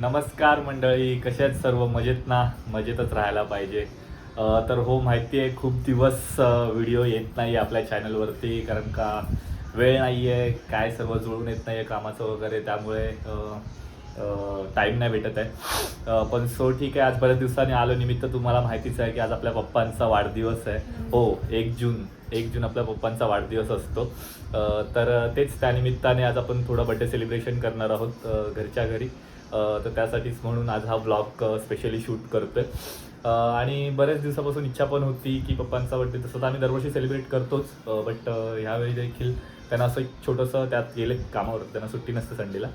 नमस्कार मंडळी कशा आहेत सर्व? मजेत ना? मजेतच राहायला पाहिजे. तर हो माहिती आहे खूप दिवस व्हिडिओ येत नाही आपल्या चॅनलवरती कारण का वेळ नाही आहे काय सर्व जुळून येत नाही आहे कामाचं वगैरे त्यामुळे टाईम नाही भेटत आहे. पण सो ठीक आहे आज बऱ्याच दिवसांनी आलो. निमित्त तुम्हाला माहितीच आहे की आज आपल्या पप्पांचा वाढदिवस आहे. हो एक जून एक जून आपल्या पप्पांचा वाढदिवस असतो. तर तेच त्यानिमित्ताने आज आपण थोडं बड्डे सेलिब्रेशन करणार आहोत घरच्या घरी. तर त्यासाठीच म्हणून आज हा ब्लॉग स्पेशली शूट करतोय. आहे आणि बऱ्याच दिवसापासून इच्छा पण होती की पप्पांचा बड्डे तसं तर आम्ही दरवर्षी सेलिब्रेट करतोच. बट ह्यावेळी देखील त्यांना असं एक छोटंसं त्यात गेले कामावर. त्यांना सुट्टी नसते संडेला.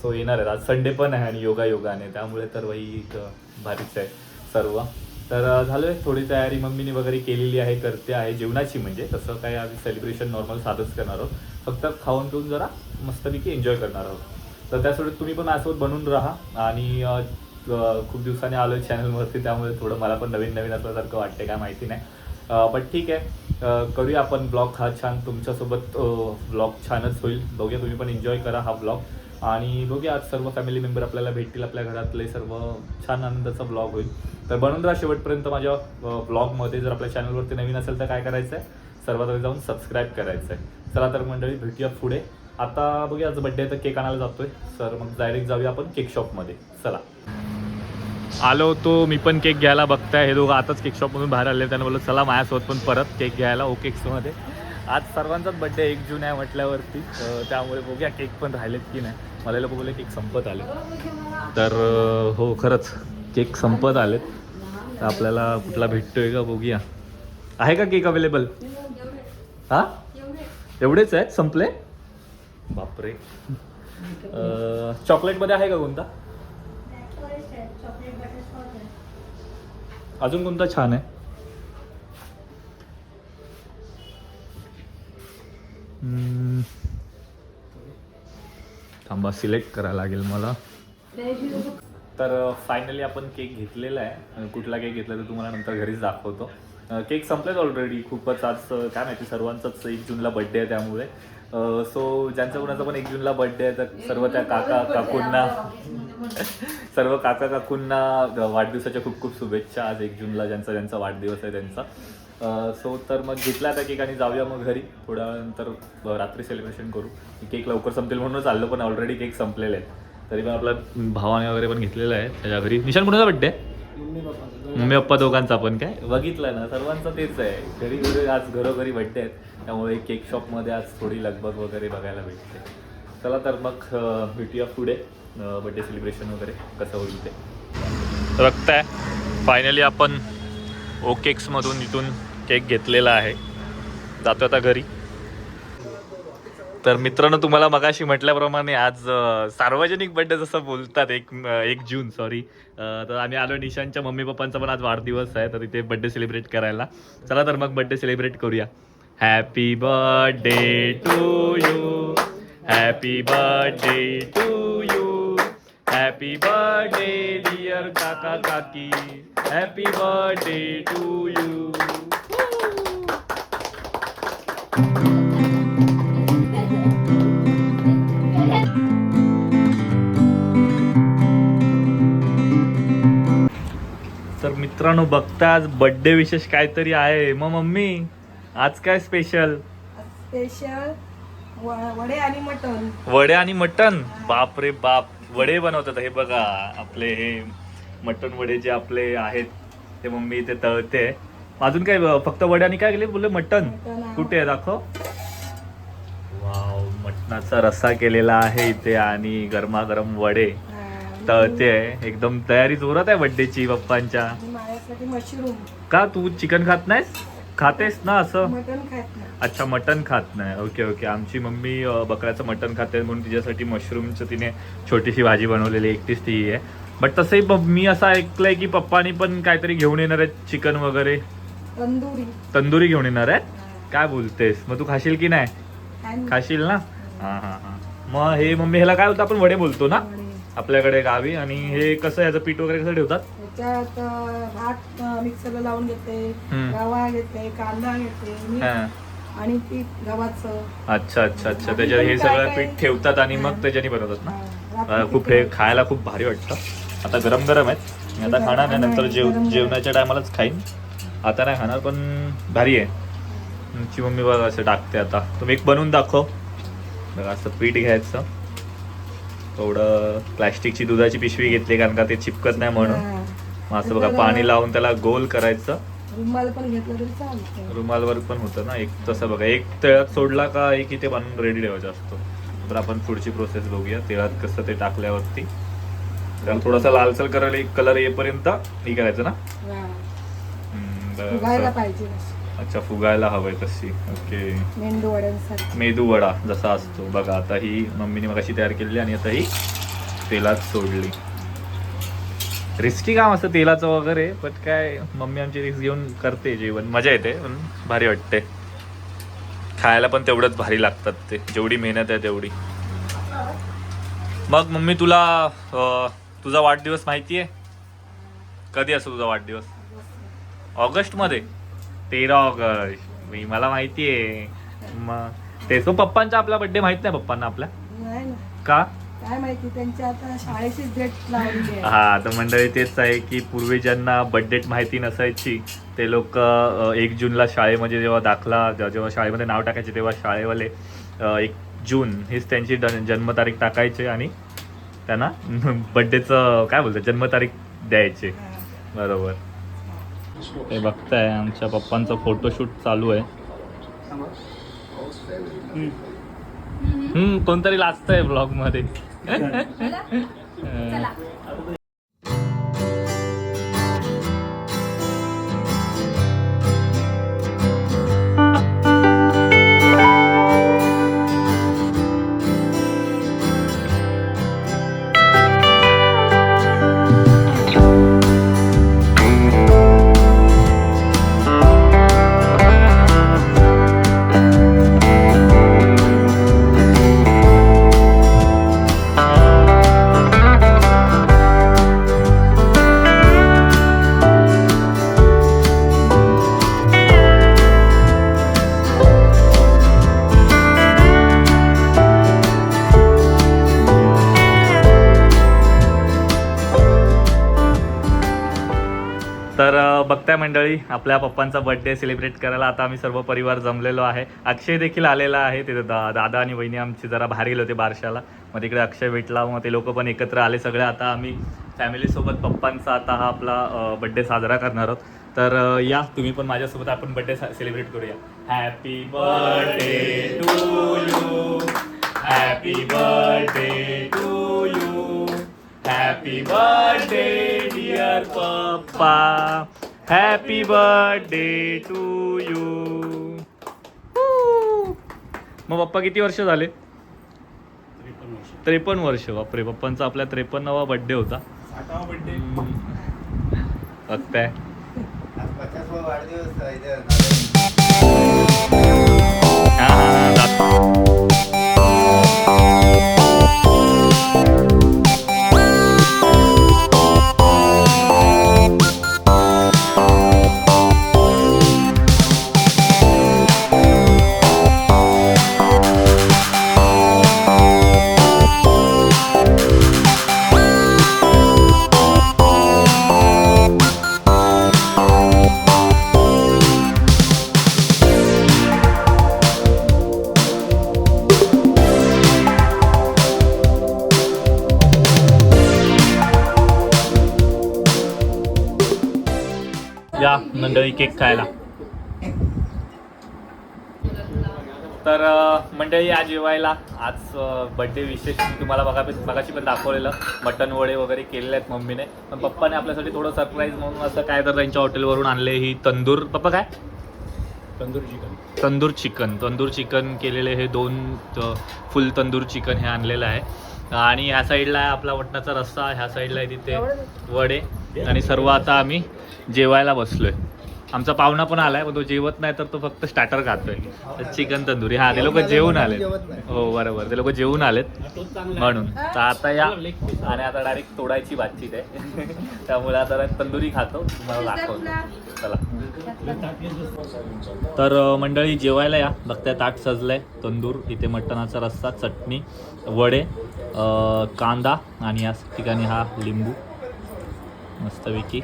सो येणार आहेत. आज संडे पण आहे आणि योगा योगाने. त्यामुळे तर वही एक भारीच आहे सर्व. तर झालं झालोय थोडी तयारी. मम्मीने वगैरे केलेली आहे करते आहे जेवणाची म्हणजे. तसं काय आम्ही सेलिब्रेशन नॉर्मल साधंच करणार आहोत. फक्त खाऊन पिऊन जरा मस्तपैकी एन्जॉय करणार आहोत. तर त्यासोबत तुम्ही पण माझ्यासोबत बनून राहा. आणि खूप दिवसांनी आलो आहे चॅनलवरती त्यामुळे थोडं मला पण नवीन नवीन असल्यासारखं वाटते काय माहिती नाही. बट ठीक आहे. करूया आपण ब्लॉग हा छान तुमच्यासोबत ब्लॉग छानच होईल. बघूया तुम्ही पण एन्जॉय करा हा ब्लॉग आणि बघूया आज सर्व फॅमिली मेंबर आपल्याला भेटतील आपल्या घरातले सर्व छान आनंदाचा ब्लॉग होईल. तर बनून राहा शेवटपर्यंत माझ्या ब्लॉगमध्ये जर आपल्या चॅनलवरती नवीन असेल तर काय करायचं आहे सर्वात आधी जाऊन सबस्क्राईब करायचं आहे चला तर मंडळी भेटूया पुढे. आता बघूया आज बड्डे आहे तर केक आणायला जातोय. सर मग डायरेक्ट जाऊया आपण केक शॉपमध्ये चला. आलो होतो मी पण केक घ्यायला बघताय. हे दोघं आताच केक शॉपमधून बाहेर आले. त्यांना बोललो चला माझ्यासोबत पण परत केक घ्यायला हो ओ केक्समध्ये आज सर्वांचाच बड्डे एक जून आहे म्हटल्यावरती. त्यामुळे बघूया केक पण राहिलेत की नाही. मला लोक बोलले केक संपत आले. तर हो खरंच केक संपत आलेत. आपल्याला कुठला भेटतोय का बघूया. आहे का केक अवेलेबल हा? एवढेच आहेत? संपले? बापरे. चॉकलेटमध्ये आहे का कोणता? अजून कोणता छान आहे? थांबा सिलेक्ट करायला लागेल मला. तर फायनली आपण केक घेतलेला आहे. कुठला केक घेतला तर तुम्हाला नंतर घरीच दाखवतो. केक संपलेत ऑलरेडी खूपच आज काय माहिती सर्वांचाच एक जूनला बड्डे आहे त्यामुळे. सो ज्यांचा कुणाचा पण एक जूनला बड्डे आहे तर सर्व त्या काका काकूंना सर्व काका काकूंना वाढदिवसाच्या खूप खूप शुभेच्छा आज एक जूनला ज्यांचा ज्यांचा वाढदिवस आहे त्यांचा. सो तर मग घेतला आता केक आणि जाऊया मग घरी. थोड्या नंतर रात्री सेलिब्रेशन करू. केक लवकर संपतील म्हणून चाललो पण ऑलरेडी केक संपलेले आहेत. तरी पण आपला भावाने वगैरे पण घेतलेला आहे. त्याच्या घरी. निशान कुणाचा बड्डे आहे? मम्मी पप्पा दोघांचा पण काय? बघितलं ना सर्वांचं तेच आहे. घरी घरी आज घरोघरी आहेत त्यामुळे केक शॉपमध्ये आज थोडी लगबग वगैरे बघायला भेटते. चला तर मग भेटूया पुढे. बड्डे सेलिब्रेशन वगैरे कसं होईल ते. तर बघताय फायनली आपण ओ केक्समधून इथून केक घेतलेला आहे. जातो आता घरी. तर मित्रांनो तुम्हाला मगाशी म्हटल्याप्रमाणे आज सार्वजनिक बड्डे जसं बोलतात एक एक जून सॉरी तर आम्ही आलो निशांच्या मम्मी पप्पांचा पण आज वाढदिवस आहे तर इथे बड्डे सेलिब्रेट करायला. चला तर मग बड्डे सेलिब्रेट करूया. Happy birthday to you happy birthday to you happy birthday dear काका काकी हॅपी बर्थडे टू यू मित्रांनो बघता आज बर्थडे विशेष काहीतरी आहे. मग मम्मी आज काय स्पेशल स्पेशल वडे आणि मटण. वडे आणि मटन बाप रे बाप वडे बनवतात. हे बघा आपले हे मटन वडे जे आपले आहेत ते मम्मी इथे तळते. अजून काय फक्त वडे आणि काय केले? बोलले मटन. कुठे आहे? दाखव. वाव मटणाचा रस्सा केलेला आहे इथे आणि गरमागरम वडे तळते. एकदम तयारी जोरात आहे बड्डेची पप्पांच्या. मशरूम. का तू चिकन खात नाहीस? खातेस ना असं? मटण खात नाही. अच्छा मटन खात नाही. Okay okay. आमची मम्मी अं, बकऱ्याचं मटन खाते म्हणून तिच्यासाठी मशरूमचं तिने छोटीशी भाजी बनवलेली एकटीच ती आहे. बट तसंही प- मी असं ऐकलंय की पप्पानी पण काहीतरी घेऊन येणार आहेत चिकन वगैरे. तंदुरी. तंदुरी घेऊन येणार आहेत? काय बोलतेस? मग तू खाशील की नाही? आणि खाशील ना? हा हा हा. मग हे मम्मी ह्याला काय होतं? आपण वडे बोलतो ना? वडे. आपल्याकडे गावी. आणि हे कसं याचं पीठ वगैरे कसं ठेवतात? त्याच्यात अं, भात मिक्सरला लावून घेते. रवा घेते कांदा घेते. आणि पीठ गव्हाचं. अच्छा अच्छा अच्छा. त्याच्यात हे सगळं पीठ ठेवतात आणि मग. त्याच्याने बनवतात ना? खूप हे खायला खूप भारी वाटतं. आता गरम गरम आहेत. मी आता खाणार नाही नंतर जेव जेवणाच्या टायमालाच खाईन. आता नाही खाणार पण भारी आहे. तुमची मम्मी बघा असं टाकते आता. तुम्ही एक बनवून दाखव. बघा असं पीठ घ्यायचं. थोडं प्लॅस्टिकची दुधाची पिशवी घेतली कारण का ते चिपकत नाही म्हणून. मग असं बघा पाणी लावून त्याला गोल करायचं. रुमाल पण घेतलं तरी चालतं रुमालवर पण होतं ना एक तसं बघा एक तेळात सोडला का एक इथे बांधून रेडी ठेवायचा असतो. तर आपण पुढची प्रोसेस बघूया तेळात कसं ते टाकल्यावरती. त्याला थोडासा लालसर कलर कलर येईपर्यंत हे करायचं ना. फुगायला पाहिजे अच्छा फुगायला हवंय तशी. ओके. मेदू वडा जसा असतो. बघा आता ही मम्मीने मग अशी तयार केलेली आणि आता ही तेलात सोडली. रिस्की काम असतं तेलाचं वगैरे पण काय मम्मी आमची रिस्क घेऊन करते जेवण. मजा येते पण भारी वाटते. खायला पण तेवढंच भारी लागतात ते. जेवढी मेहनत आहे तेवढी. मग मम्मी तुला तुझा वाढदिवस माहिती आहे? कधी असतो तुझा वाढदिवस? ऑगस्टमध्ये? तेरा ऑगस्ट. मी मला माहिती आहे. मग ते तो पप्पांचा आपला बड्डे माहीत नाही पप्पांना आपल्या? का? काय माहिती आता शाळेचीच डेट लावली आहे. हा तर मंडळी तेच आहे की पूर्वी ज्यांना बड्डेट माहिती नसायची ते लोक एक जूनला शाळेमध्ये जेव्हा दाखला जे- जेव्हा शाळेमध्ये नाव टाकायचे तेव्हा शाळेवाले एक जून हीच त्यांची जन्मतारीख टाकायचे आणि त्यांना बड्डेचं काय बोलतात जन्मतारीख द्यायचे. हा. बरोबर. ते बघताय आमच्या पप्पांचं फोटोशूट चालू आहे. हम्म. कोणतरी लाजतंय ब्लॉगमध्ये. अं, तर बघताय आपल्या पप्पांचा बर्थडे सेलिब्रेट करायला आता आम्ही सर्व परिवार जमलेलो आहे. अक्षय देखील आलेला आहे. तिथे दा दादा आणि वहिनी आमची जरा बाहेर गेले होते बारशाला. मग तिकडे अक्षय भेटला. मग ते लोक पण एकत्र आले सगळे. आता आम्ही फॅमिलीसोबत पप्पांचा आता हा आपला बर्थडे साजरा करणार आहोत. तर या. तुम्ही पण माझ्यासोबत आपण बर्थडे सेलिब्रेट करूया. Happy birthday to you happy birthday to you happy birthday dear papa happy birthday to you मग पप्पा किती वर्ष झाले? त्रेपन्न वर्ष. बापरे. पप्पांचा आपल्या त्रेपन्नावा बर्थडे होता. बघताय. हा, या मंडळी केक खायला. तर मंडळी आज जेवायला. आज बड्डे विशेष मी तुम्हाला बघा बघाशी पण दाखवलेलं. मटन वडे वगैरे केलेले आहेत मम्मीने. पण पप्पाने आपल्यासाठी थोडं सरप्राईज म्हणून असं काय तर त्यांच्या हॉटेलवरून आणले ही तंदूर. पप्पा काय? Tandoor chicken tandoor chicken tandoor chicken केलेले हे दोन फुल तंदूर चिकन हे आणलेलं आहे. आणि ह्या साईडला आहे आपला वटणाचा रस्सा ह्या साईडला आहे तिथे वडे. आणि सर्व आता आम्ही जेवायला बसलोय. आमचा पाहुणा पण आलाय पण तो जेवत नाही तर तो फक्त स्टार्टर खातोय. चिकन तंदुरी. हा ते लोक जेवून आलेत. हो बरोबर. ते लोक जेवून आलेत. म्हणून. तर आता या आणि आता डायरेक्ट तोडायची बातचीत आहे. त्यामुळे आता तंदुरी खातो. तुम्हाला दाखवतो. चला. तर मंडळी जेवायला या. बघताय ताट सजलंय. तंदूर इथे मटणाचा रस्सा चटणी वडे अ, कांदा आणि या ठिकाणी हा लिंबू. मस्तपैकी.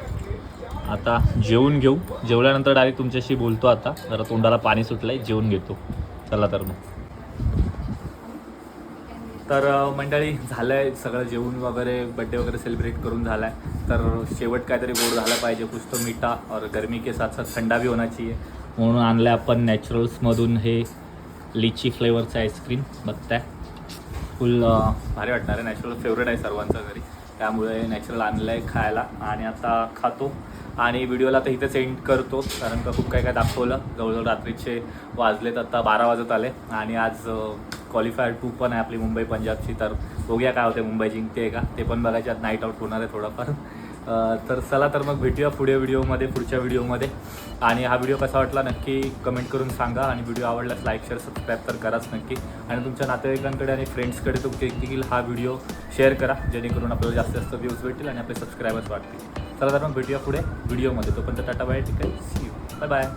आता जेवून घेऊ. जेवल्यानंतर डायरेक्ट तुमच्याशी बोलतो आता. जरा तोंडाला पाणी सुटलं आहे जेवून घेतो. चला तर मग. तर मंडळी झालं आहे सगळं जेवून वगैरे बड्डे वगैरे सेलिब्रेट करून झाला आहे तर शेवट काहीतरी गोड झाला पाहिजे. कुछ तो मीठा और गरमी के साथ साथ थंडा भी होना चाहिए. म्हणून आणलं आहे आपण नॅचरल्समधून हे लिची फ्लेवरचं आईस्क्रीम बघताय. फुल भारी वाटणार आहे. नॅचरल फेवरेट आहे सर्वांचा घरी. त्यामुळे नॅचरल आणलं आहे खायला आणि आता खातो. आणि व्हिडिओला तर इथं सेंड करतो कारण का खूप काही काय दाखवलं. जवळजवळ रात्रीचे वाजलेत आता बारा वाजत आले. आणि आज क्वालिफायर टू पण आहे आपली मुंबई पंजाबची. तर बघूया काय होते मुंबई जिंकते का? ते पण बघायचे. आज नाईट आउट होणार आहे थोडंफार. तर चला तर मग भेटूया पुढे व्हिडिओमध्ये पुढच्या व्हिडिओमध्ये. आणि हा व्हिडिओ कसा वाटला नक्की कमेंट करून सांगा. आणि व्हिडिओ आवडल्यास लाईक शेअर सबस्क्राईब तर कराच नक्की. आणि तुमच्या नातेवाईकांकडे आणि फ्रेंड्सकडे तुमचे देखील हा व्हिडिओ शेअर करा जेणेकरून आपल्याला जास्तीत जास्त व्ह्यूज भेटतील आणि आपले सबस्क्रायबर्स वाढतील. चला तर मग भेटूया पुढे व्हिडिओमध्ये. तोपर्यंत टाटा बाय ठीक आहे? C you bye bye